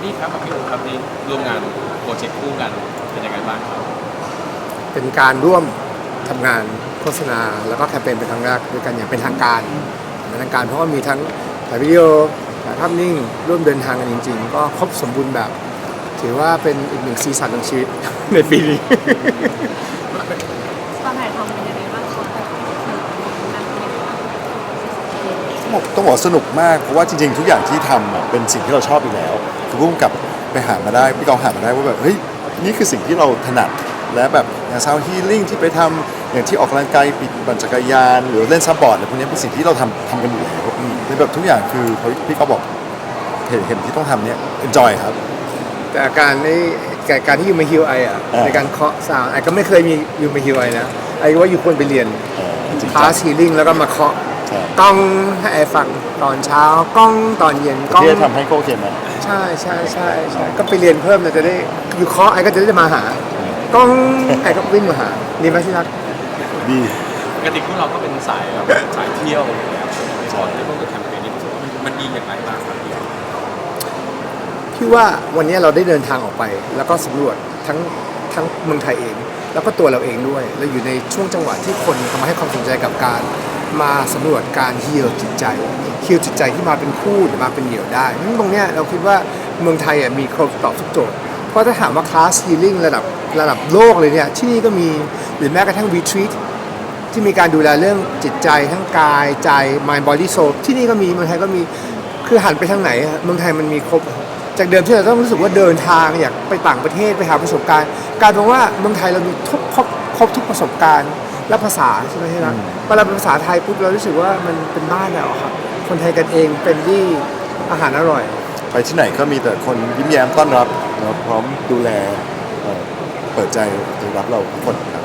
วันนี้ครับกับพี่โอครับนี่ร่วมงานโปรเจกต์คู่กันเป็นยังไงบ้างครับเป็นการร่วมทำงานโฆษณาแล้วก็แคมเปญเป็นครั้งแรกด้วยกันอย่างเป็นทางการเป็นทางการเพราะว่ามีทั้งถ่ายวิดีโอถ่ายภาพนิ่งร่วมเดินทางกันจริง ๆ ก็ครบสมบูรณ์แบบ ถือว่าเป็นอีกหนึ่งซีซันของชีวิต ในปีนี้ ตอนถ่ายทำเป็นยังไงบ้างคะแบบนั่งเป็นยังไงบ้างต้องบอกต้องบอกว่าสนุกมากเพราะว่าจริงๆ ทุกอย่างที่ทำอะเป็นสิ่งที่เราชอบอยู่แล้ว คือพุ่งกับไปหามาได้พี่กองหามาได้ว่าแบบเฮ้ยนี่คือสิ่งที่เราถนัดและแบบอย่างซาวฮีลิ่งที่ไปทำอย่างที่ออกกำลังกายปิดปั่นจักรยาน หรือเล่นซับบอร์ดอะไรพวกนี้เป็นสิ่งที่เราทำทำกันอยู่แล้วในแบบทุกอย่างคือเขาพี่ก็บอกเห็นเห็นที่ต้องทำเนี่ย enjoy ครับ แต่การในแต่การที่ยูมาฮิวไออะอ่าในการเคาะซาวด์ไอก็ไม่เคยมียูมาฮิวไอนะไอว่ายูควรไปเรียนเอ่อจริงคลาสฮีลิ่งแล้วก็มาเคาะใช่ กล้องให้ไอฟังตอนเช้ากล้องตอนเย็นกล้องที่จะทำให้โคเคนนะใช่ใช่ใช่ใช่ก็ไปเรียนเพิ่มเราจะได้อยู่เคาะไอ้ก็จะได้มาหากล้องไอ้ก็วิ่งมาหาดีไหมที่รักดีปกติพวกเราก็เป็นสายแบบสายเที่ยวอยู่แล้วพอได้ร่วมกับแคมเปญนี้รู้สึกว่ามันมันดีอย่างไรบ้างครับพี่พี่ว่าวันนี้เราได้เดินทางออกไป แล้วก็สำรวจทั้งทั้งเมืองไทยเอง แล้วก็ตัวเราเองด้วยเราอยู่ในช่วงจังหวะที่คนทำให้ความสนใจกับการ มาสำรวจการเฮีลจิตใจฮีลจิตใจที่มาเป็นคู่หรือมาเป็นเดี่ยวได้ซึ่งตรงเนี้ยเราคิดว่าเมืองไทยมีครบตอบทุกโจทย์ เพราะถ้าถามว่าคลาสฮีลิ่งระดับระดับโลกเลยเนี่ยที่นี่ก็มีหรือแม้กระทั่งวีทรีตที่มีการดูแลเรื่องจิตใจทั้งกายใจ mind body soul ที่นี่ก็มีเมืองไทยก็มีคือหันไปทางไหนเมืองไทยมันมีครบ จากเดิมที่เราต้องรู้สึกว่าเดินทางอยากไปต่างประเทศไปหาประสบการณ์กลารเป็นว่าเมืองไทยเรามีทุกครบครบทุกประสบการณ์ และภาษาใช่ไหมที่รักเวลาเป็นภาษาไทยปุ๊บเรารู้สึกว่ามันเป็นบ้านเราอะครับ คนไทยกันเองเป็นที่อาหารอร่อย ไปที่ไหนก็มีแต่คนยิ้มแย้มต้อนรับนะครับพร้อมดูแลเอ่อเปิดใจรับเราทุกคนครับ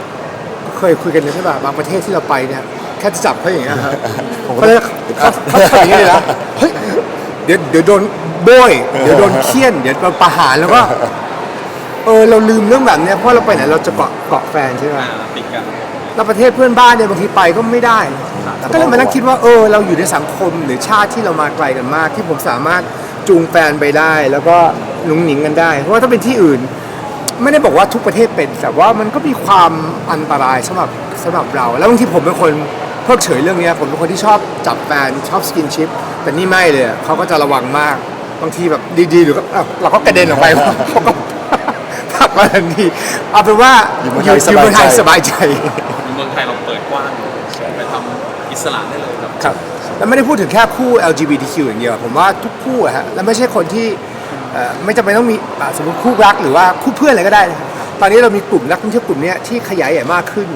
เคยคุยกันเลยใช่ป่ะบางประเทศที่เราไปเนี่ยแค่จะจับเขาอย่างเงี้ยครับผมก็เขาเลยเขาเขาทำอย่างนี้เลยนะเฮ้ยเดี๋ยวเดี๋ยวโดนโบยเดี๋ยวโดนเคี่ยนเดี๋ยวโดนประหารแล้วก็ เออเราลืมเรื่องแบบเนี้ยเพราะเราไปไหนเราจะเกาะเกาะแฟนใช่ไหม อ่าติดกัน แล้วประเทศเพื่อนบ้านเนี่ยบางทีไปก็ไม่ได้ก็เลยมานั่งคิดว่าเออเราอยู่ในสังคมหรือชาติที่เรามาไกลกันมาก ที่ผมสามารถจูงแฟนไปได้ แล้วก็หนุ่งหนิงกันได้ เพราะว่าถ้าเป็นที่อื่น ไม่ได้บอกว่าทุกประเทศเป็น แต่ว่ามันก็มีความอันตรายสำหรับสำหรับเรา แล้วบางทีผมเป็นคนเพิกเฉยเรื่องเนี้ยผมเป็นคนที่ชอบจับแฟนชอบสกินชิปแต่นี่ไม่เลยอะเขาก็จะระวังมากบางทีแบบดีๆหรือก็อ้าวเราก็กระเด็นออกไปเขาก็ผลักมาทันทีเอาเป็นว่าอยู่เมืองไทยอยู่เมืองไทยสสบาบายยใจใจ เมืองไทยเราเปิดกว้างไปทำอิสระได้เลยครับครับแล้วไม่ได้พูดถึงแค่คู่ LGBTQ อย่างเดียวผมว่าทุกคู่อะฮะแล้วไม่ใช่คนที่เอ่อไม่จำเป็นต้องมีอะสมมติคู่รักหรือว่าคู่เพื่อนอะไรก็ได้นะครับตอนนี้เรามีกลุ่มนักท่องเที่ยวกลุ่มเนี้ยที่ขยายใหญ่มากขึ้น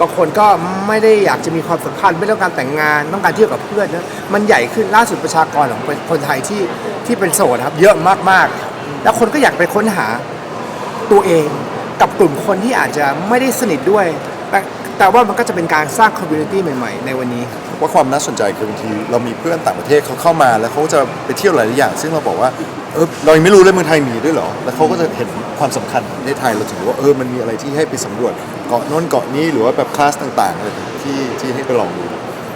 บางคนก็ไม่ได้อยากจะมีความสัมพันธ์ไม่ต้องการแต่งงานต้องการเที่ยวกับเพื่อนนะมันใหญ่ขึ้นล่าสุดประชากรของคนไทยที่ที่เป็นโสดนะครับเยอะมากๆ แล้วคนก็อยากไปค้นหาตัวเองกับกลุ่มคนที่อาจจะไม่ได้สนิทด้วย แต่แต่ว่ามันก็จะเป็นการสร้างคอมมูนิตี้ใหม่ ๆ ในวันนี้ ว่าความน่าสนใจคือบางทีเรามีเพื่อนต่างประเทศเขาเข้ามาแล้วเขาจะไปเที่ยวหลายๆอย่าง ซึ่งเราบอกว่าเออเรายังไม่รู้เลยเมืองไทยมีด้วยเหรอ แล้วเขาก็จะเห็นความสำคัญของประเทศไทยเราถึงรู้ว่าเออมันมีอะไรที่ให้ไปสำรวจเกาะโน้นเกาะนี้หรือว่าแบบคลาสต่างๆอะไรที่ที่ให้ไปลองดู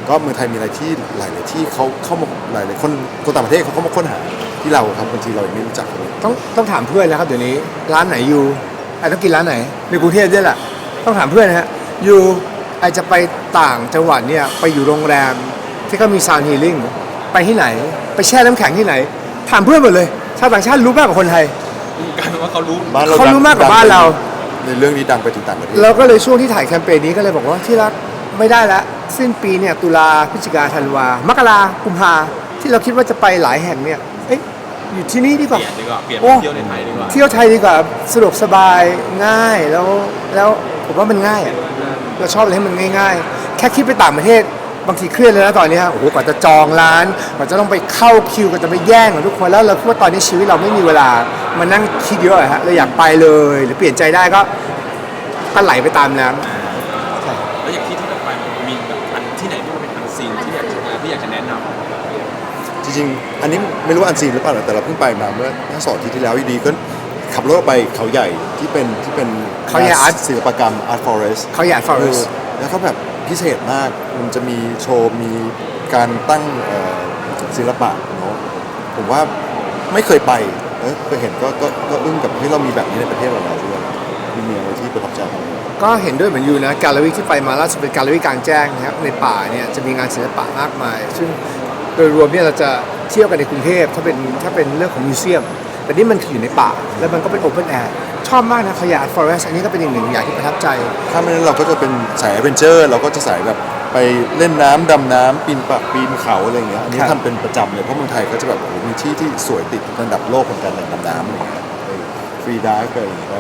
ก็เมืองไทยมีอะไรที่หลายๆที่เขาเข้ามาหลายๆคนคนต่างประเทศเขาเข้ามาค้นหาที่เราครับบางทีเรายังไม่รู้จักเลย ต้องต้องถามเพื่อนแล้วครับเดี๋ยวนี้ร้านไหนอยู่ไอต้องกินร้านไหนในกรุงเทพด้วยแหละต้องถามเพื่อนนะฮะ อยู่ไอจะไปต่างจังหวัดเนี่ยไปอยู่โรงแรมที่เขามีซาวน์ฮีลิ่งไปที่ไหน ไปแช่น้ำแข็งที่ไหน ถามเพื่อนหมดเลย ชาวต่างชาติรู้มากกว่าคนไทย กลายเป็นว่าเขารู้ บ้านเราเขารู้มากกว่าบ้านเรา ในเรื่องนี้ดังไปถึงต่างประเทศเราก็เลยช่วงที่ถ่ายแคมเปญนี้ก็เลยบอกว่าที่รักไม่ได้ละ สิ้นปีเนี่ยตุลาพฤศจิกาธันวามกรากุมภาที่เราคิดว่าจะไปหลายแห่งเนี่ยเอ๊ะอยู่ที่นี่ดีกเปว่า ลี่ยนดีกว่า เปลี่ยนโอ้ไปเที่ยวในไทยดีกว่า เที่ยวไทยดีกว่าสะดวกสบายง่ายแล้วแล้ว ผมว่ามันง่ายอะเราชอบอะไรให้มันง่าย ๆ แค่คิดไปต่างประเทศบางทีเครียดเลยนะตอนนี้ฮะโอ้โหกว่าจะจองร้านกว่าจะต้องไปเข้าคิวกว่าจะไปแย่งกับทุกคนแล้วเราคิดว่าตอนนี้ชีวิตเราไม่มีเวลามานั่งคิดเยอะอะฮะเราอยากไปเลย หรือเปลี่ยนใจได้ก็ก็ไหลไปตามน้ำ แล้วอย่างที่ที่เราไปมันมีแบบอันที่ไหนที่มันเป็นอันซีนที่อยากจะที่อยากจะแนะนำ จริงๆ อันนี้ไม่รู้อันซีนหรือเปล่าแต่เราเพิ่งไปมาเมื่อทั้งสองอาที่ที่แล้วอยู่ดีก็ ขับรถออกไปเขาใหญ่ที่เป็นที่เป็นเขาใหญ่ Art ศิลปกรรม Art Forest เขาใหญ่ Forest เออแล้วก็แบบพิเศษมาก มันจะมีโชว์ มีการตั้งเอ่อศิลปะเนาะ ผมว่าไม่เคยไป เออเคยเห็นก็ก็ก็อึ้งกับที่เรามีแบบนี้ในประเทศเราแล้วด้วยมีมีอะไรที่ประทับใจบ้างก็เห็นด้วยเหมือนอยู่นะแกลเลอรี่ที่ไปมาล่าสุดเป็นแกลเลอรี่กลางแจ้งนะครับในป่าเนี่ยจะมีงานศิลปะมากมาย ซึ่งโดยรวมเนี่ยเราจะเที่ยวกันในกรุงเทพถ้าเป็นถ้าเป็นเรื่องของมิวเซียม แต่นี่มันคืออยู่ในป่า แล้วมันก็เป็นโอเพนแอร์ชอบมากนะขยะฟอเรสต์อันนี้ก็เป็นอีกหนึ่งอย่างที่ประทับใจ ถ้าไม่นั้นเราก็จะเป็นสายแอดเวนเจอร์ เราก็จะสายแบบไปเล่นน้ำดำน้ำปีนป่าปีนเขาอะไรอย่างเงี้ยอันนี้ครับ ทำเป็นประจำเลยเพราะเมืองไทยก็จะแบบโอ้โหมีที่ที่สวยติดระดับโลกเหมือนกันในดำน้ำอะไรอย่างเงี้ยฟรีดิฟอะไรอย่างเงี้ย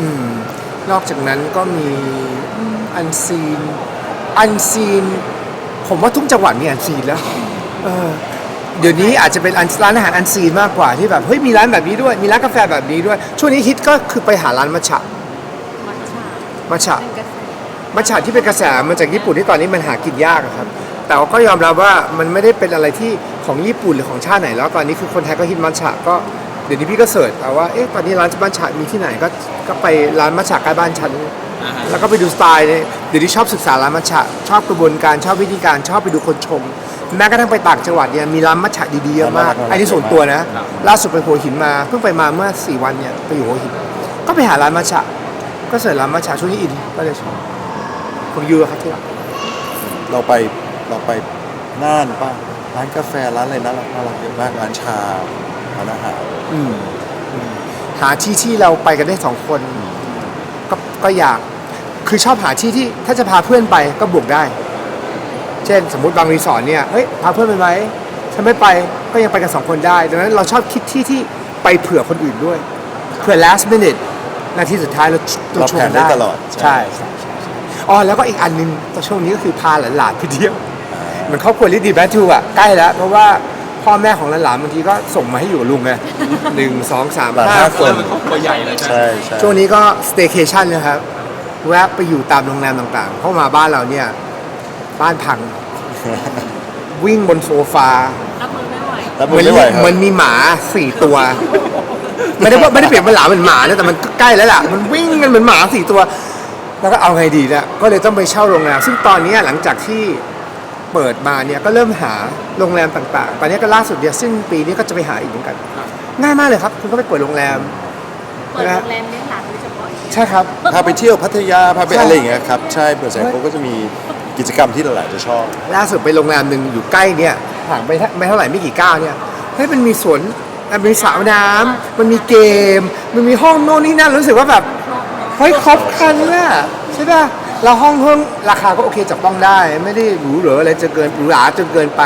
อืมนอกจากนั้นก็มีอันซีนอันซีนผมว่าทุกจังหวัดมีอันซีนแล้วเออ เดี๋ยวนี้อาจจะเป็น un- ร้านอาหารอันซีนมากกว่าที่แบบเฮ้ยมีร้านแบบนี้ด้วยมีร้านกาแฟแบบนี้ด้วย ช่วงนี้ฮิตก็คือไปหาร้านมัชฉะมัทฉะมัชฉะเป็นกระแสมัชฉะที่เป็นกระแสมาจากญี่ปุ่นที่ตอนนี้มันหากินยากอะครับ แต่ว่าก็ยอมรับว่ามันไม่ได้เป็นอะไรที่ของญี่ปุ่นหรือของชาติไหน แล้วตอนนี้คือคนไทยก็ฮิตมัชฉะก็เดี๋ยวนี้พี่ก็เสิร์ชเอาว่าเอ๊ะตอนนี้ร้านมัชฉะมีที่ไหนก็ก็ไปร้านมัชฉะใกล้บ้านฉันอ่าฮะ แล้วก็ไปดูสไตล์เนี่ยเดี๋ยวนี้ชอบศึกษาร้านมัชฉะชอบกระบวนการชอบวิธีการชอบไปดูคนชงแม้กระทั่งไปต่างจังหวัดเนี่ยมีร้านมัชฉะดีๆเยอะมากน่ารักๆอันนี้ส่วนตัวนะล่าสุดไปหัวหินมาเพิ่งไปมาเมื่อสี่วันเนี่ยไปอยู่หัวหิน ก็ไปหาร้านมัชฉะก็เสิร์ชร้านมัชฉะช่วงนี้อินก็เลยชอบของยูอะครับที่รักเราไปเราไปน่านป่ะร้านกาแฟร้านอะไรน่ารักน่ารักเยอะมากร้านชาร้านอาหารอืมอืมหาที่ที่เราไปกันได้สองคน ก็ก็อยากคือชอบหาที่ที่ถ้าจะพาเพื่อนไปก็บวกได้ เช่นสมมติบางรีสอร์ทเนี่ยเฮ้ยพาเพื่อนไปไหมฉันไม่ไปก็ยังไปกันสองคนได้ดังนั้นเราชอบคิดที่ที่ไปเผื่อคนอื่นด้วยเผื่อ last minute นาทีสุดท้ายเราเราเราชวแผนนได้ได้ตลอดใช่ใช่ใช่ใช่อ๋อแล้วก็อีกอันหนึงตอนช่วงนี้ก็คือพาหลานๆไปเที่ยวเหมือนครอบครัวลิดดีแบททูอะใกล้แล้วเพราะว่า พ่อแม่ของหลานๆบางทีก็ส่งมาให้อยู่กับลุงไงหนึ่งสองสามหลานห้าห้าคคนนเป็นครอบครัวใหญ่เลยใช่ไหมใช่ใช่ช่วงนี้ก็ staycation นะครับแวะไปอยู่ตามโรงแรมต่างๆเพราะมาบ้านเราเนี่ย บ้านพัง วิ่งบนโซฟารับมือไม่ไหวรับเหมืมือนไม่ไหวครับเหมือนมีหมาสี่ตัว ไม่ได้ว่าไม่ได้เปลี่ยนเป็นหลาเป็นหมานะแต่มันใกล้แล้วล่ะ มันวิ่งกันเหมือนหมาสี่ตัว แล้วก็เอาไงดีเนี่ยก็เลยต้องไปเช่าโรงแรมซึ่งตอนนี้หลังจากที่ เปิดมาเนี่ยก็เริ่มหาโรงแรมต่างๆ ตอนนี้ก็ล่าสุดเนี่ยซึ่งปีนี้ก็จะไปหาอีกเหมือนกัน ง่ายมากเลยครับ คุณก็ไปเปิดโรงแรม เปิดโรงแรมเลี้ยงหลานโดยเฉพาะอย่างเงี้ยใช่ครับ พาไปเที่ยวพัทยาพาไปใช่อะไรอย่างเงี้ยครับ ใช่เปิดแสงเขาก็จะมีกิจกรรมที่หลายๆจะชอบ ล่าสุดไปโรงแรมหนึ่งอยู่ใกล้เนี่ยห่างไปแค่ไม่เท่าไหร่ไม่กี่ก้าวเนี่ยเฮ้ยมันมีสวนมันมีสระน้ำมันมีเกม มันมีห้องโน่นนี่นั่นรู้สึกว่าแบบเฮ้ยครบครันเลยอะใช่ป่ะ เราห้องเพิ่มราคาก็โอเคจับต้องได้ ไม่ได้หรูหราอะไรจะเกินหรูหราจนเกินไป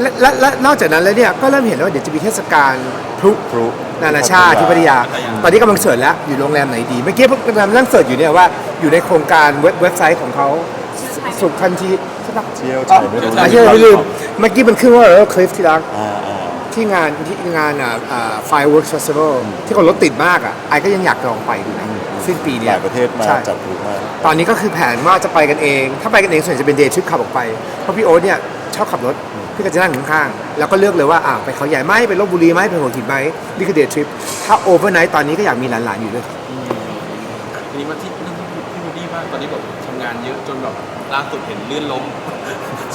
และและและนอกจากนั้นแล้วเนี่ยก็เริ่มเห็นแล้วว่าเดี๋ยวจะมีเทศกาลพลุพลุ นานาชาติที่พัทยา ตอนนี้กำลังเสิร์ชแล้วอยู่โรงแรมไหนดี เมื่อกี้กำลังนั่งเสิร์ชอยู่เนี่ยว่าอยู่ในโครงการเว็บเว็บไซต์ของเขาสุขทันทีใช่ปะเที่ยวอ๋อถ่ายไม่รู้ไม่ใช่ไม่ลืมเมื่อกี้มันขึ้นว่าเออคลิฟที่รัก อ่าอ่า ที่งานที่งานอ่าอ่า fireworks festival ที่คนรถติดมากอะไอก็ยังอยากลองไปดูนะ สิ้นปีหเนี้ย ลายประเทศมาใช่ จัดพลุมาก ตอนนี้ก็คือแผนว่าจะไปกันเอง ถ้าไปกันเองส่วนใหญ่จะเป็นเดย์ทริปขับออกไป เพราะพี่โอ๊ตเนี่ยชอบขับรถ พี่ก็จะนั่งอยู่ข้างๆแล้วก็เลือกเลยว่าอ่าไปเขาใหญ่ไหมไปลบบุรีไหมไปหัวหินไหมนี่คือเดย์ทริป ถ้าโอเวอร์ไนท์ตอนนี้ก็อยากมีหลานๆอยู่ด้วยทีนี้มาที่เรื่องที่พี่มูดี้บ้างตอนนี้แบบทำงานเยอะจนแบบล่าสุดเห็นลื่นล้ม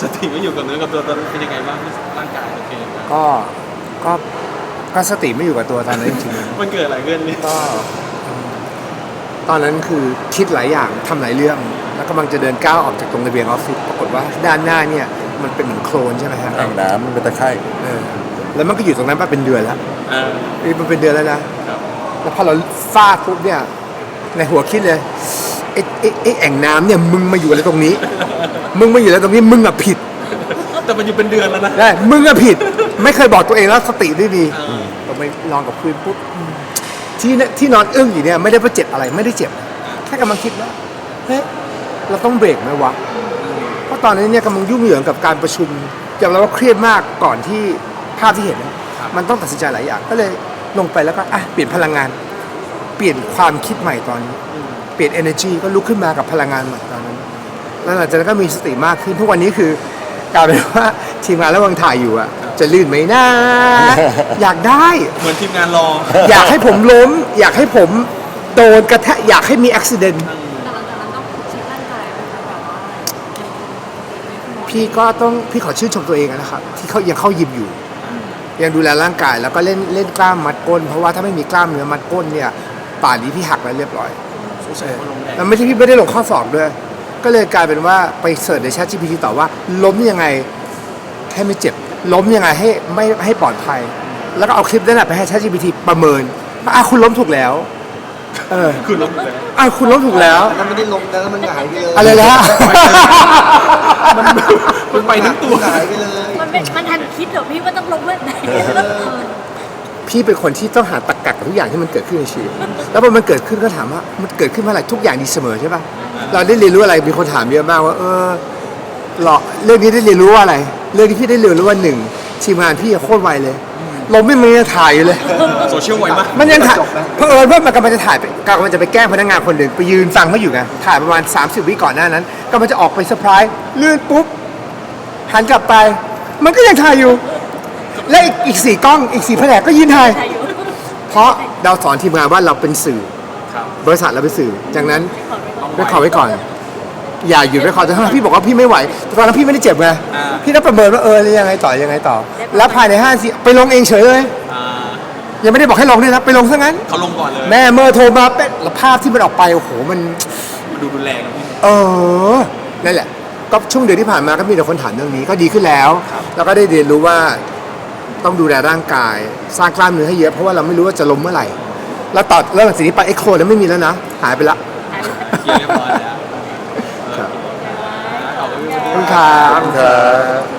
สติไม่อยู่กับเนื้อกับตัวตอนนั้นเป็นยังไงบ้างร่างกายโอเคไหมก็ก็ก็สติไม่อยู่กับตัวตอนนั้นจริงๆมันเกิดอะไรขึ้นเนี่ยก็ ตอนนั้นคือคิดหลายอย่างทำหลายเรื่อง แล้วกำลังจะเดินก้าวออกจากตรงระเบียงออฟฟิศปรากฏว่าด้านหน้าเนี่ยมันเป็นเหมือนโคลนใช่ไหมฮะแอ่งน้ำมันเป็นตะไคร่เออแล้วมันก็อยู่ตรงนั้นมาเป็นเดือนแล้วเออเอ้ยมันเป็นเดือนแล้วนะครับแล้วพอเราฟาดปุ๊บเนี่ยในหัวคิดเลยไอ้ไอ้ไอ้แอ่งน้ำเนี่ยมึงมาอยู่อะไรตรงนี้ มึงมาอยู่อะไรตรงนี้มึงอะผิด แต่มันอยู่เป็นเดือนแล้วนะได้มึงอะผิด ไม่เคยบอกตัวเองแล้วสติไม่มีเราไปลองกับพื้นปุ๊บอืม ที่เนี่ยที่นอนอึ้งอยู่เนี่ยไม่ได้ว่าเจ็บอะไรไม่ได้เจ็บ แค่กำลังคิดว่าเฮ้ยเราต้องเบรกไหมวะเพราะตอนนี้เนี่ยกำลังยุ่งเหยิงกับการประชุมยอมรับว่าเครียดมากก่อนที่ภาพที่เห็นนะมันต้องตัดสินใจหลายอย่างก็เลยลงไปแล้วก็อะเปลี่ยนพลังงาน เปลี่ยนความคิดใหม่ตอนนี้ เปลี่ยน energy ก็ลุกขึ้นมากับพลังงานใหม่ตอนนั้นแล้วหลังจากนั้นก็มีสติมากขึ้นทุกวันนี้คือ กลายเป็นว่าทีมงานระหว่างถ่ายอยู่อะ จะลื่นไหมนะ อยากได้ เหมือนทีมงานรอ อยากให้ผมล้ม อยากให้ผมโดนกระแทกอยากให้มีอุบิเหตุแต่หลังจากนั้นต้องเช็คร่างกายไหมคะแบบว่ายังคงพี่ก็ต้องพี่ขอชื่นชมตัวเองนะครับ ที่เขายังเข้ายิมอยู่ ยังดูแลร่างกายแล้วก็เล่นเล่นกล้ามมัดก้น เพราะว่าถ้าไม่มีกล้ามเนื้อมัดก้นเนี่ยป่านนี้พี่หักแล้วเรียบร้อยใช่คนลงแดงแล้วไม่ใช่พี่ไม่ได้ลงข้อสอบด้วย ก็เลยกลายเป็นว่าไปเสิร์ชใน Chat GPT ต่อว่าล้มยังไงให้ไม่เจ็บ ล้มยังไงให้ไม่ให้ปลอดภัย แล้วก็เอาคลิปนั้นนะไปให้ Chat GPT ประเมินว่าอะคุณล้มถูกแล้ว เออคือลงไปอะคุณล้มถูกแล้วแล้วไม่ได้ลงแล้วมันหงายไปเลยอะไรแล้วมันมันไปทั้งตัวหงายไปเลยมันไม่มันทันคิดเหรอพี่ว่าต้องลงเมื่อไหร่พี่เป็นคนที่ต้องหาตรรกะกับทุกอย่างที่มันเกิดขึ้นในชีวิต แล้วพอมันเกิดขึ้นก็ถามว่ามันเกิดขึ้นเมื่อไหร่ทุกอย่างดีเสมอใช่ป่ะ เราได้เรียนรู้อะไรมีคนถามเยอะมากว่าเออ หรอเรื่องนี้ได้เรียนรู้ว่าอะไร เรื่องที่พี่ได้เรียนรู้ว่าหนึ่งทีมงานพี่โคตรไวเลยลมไม่มันยังถ่ายอยู่เลย โซเชียลไวมาก มันยังถ่ายเพอเอิญว่ามันกำลังจะถ่ายไปกำลังจะไปแกล้งพนักงานคนหนึ่งไปยืนฟังเขาอยู่ไงถ่ายประมาณ 30 วิก่อนหน้านั้นกำลังจะออกไปเซอร์ไพรส์ลื่นปุ๊บหันกลับไป มันก็ยังถ่ายอยู่ และอีกอีกสี่กล้องอีกสี่แผนกก็ยืนถ่ายอายุเพราะเราสอนทีมงานว่าเราเป็นสื่อ ครับ บริษัทเราเป็นสื่อจากนั้นต้องไปขอไว้ก่อน อย่าหยุดไปขอแต่ถ้าพี่บอกว่าพี่ไม่ไหวแต่ตอนนั้นพี่ไม่ได้เจ็บไงอ่า พี่ต้องประเมินว่าเออแล้วยังไงต่อยังไงต่อ แล้วภายในห้าสิไปลงเองเฉยเลยอ่ายังไม่ได้บอกให้ลงด้วยนะไปลงซะงั้น เขาลงก่อนเลยแม่เมื่อโทรมาเป็นแล้วภาพที่มันออกไปโอ้โหมัน มันดูรุนแรงนะพี่ เออ นั่นแหละ ก็ช่วงเดือนที่ผ่านมาก็มีแต่คนถามเรื่องนี้ก็ดีขึ้นแล้วแล้วก็ได้เรียนรู้ว่าต้องดูแลร่างกาย สร้างกล้ามเนื้อให้เยอะเพราะว่าเราไม่รู้ว่าจะล้มเมื่อไหร่ แล้วต่อเรื่องจากนี้ไปเอ็กโคแล้วไม่มีแล้วนะ หายไปละ เคลียร์เรียบร้อยแล้ว ครั